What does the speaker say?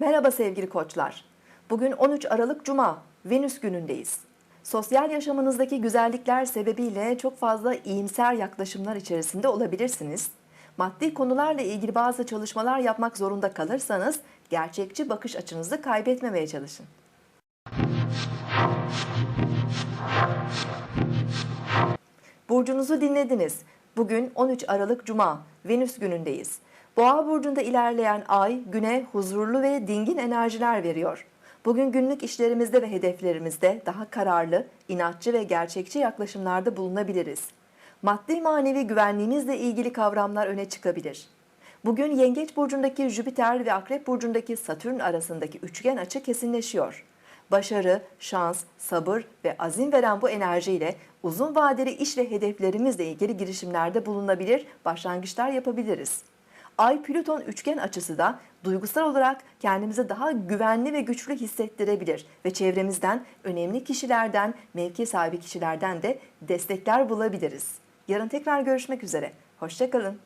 Merhaba sevgili koçlar. Bugün 13 Aralık Cuma, Venüs günündeyiz. Sosyal yaşamınızdaki güzellikler sebebiyle çok fazla iyimser yaklaşımlar içerisinde olabilirsiniz. Maddi konularla ilgili bazı çalışmalar yapmak zorunda kalırsanız gerçekçi bakış açınızı kaybetmemeye çalışın. Burcunuzu dinlediniz. Bugün 13 Aralık Cuma, Venüs günündeyiz. Boğa burcunda ilerleyen ay güne huzurlu ve dingin enerjiler veriyor. Bugün günlük işlerimizde ve hedeflerimizde daha kararlı, inatçı ve gerçekçi yaklaşımlarda bulunabiliriz. Maddi manevi güvenliğimizle ilgili kavramlar öne çıkabilir. Bugün Yengeç burcundaki Jüpiter ve Akrep burcundaki Satürn arasındaki üçgen açı kesinleşiyor. Başarı, şans, sabır ve azim veren bu enerjiyle uzun vadeli iş ve hedeflerimizle ilgili girişimlerde bulunabilir, başlangıçlar yapabiliriz. Ay Plüton üçgen açısı da duygusal olarak kendimizi daha güvenli ve güçlü hissettirebilir ve çevremizden önemli kişilerden, mevki sahibi kişilerden de destekler bulabiliriz. Yarın tekrar görüşmek üzere. Hoşçakalın.